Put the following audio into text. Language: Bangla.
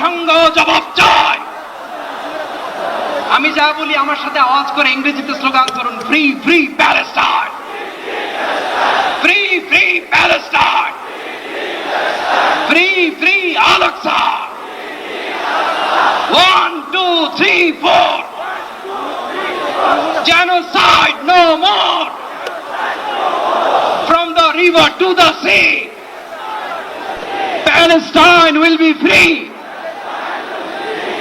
জাতিসংঘ জবাব চায় আমি যা বলি আমার সাথে আওয়াজ করে ইংরেজিতে স্লোগান করুন free free Palestine free free Palestine free free Al Aqsa one two three four genocide no more! From the river to the sea! Palestine will be free!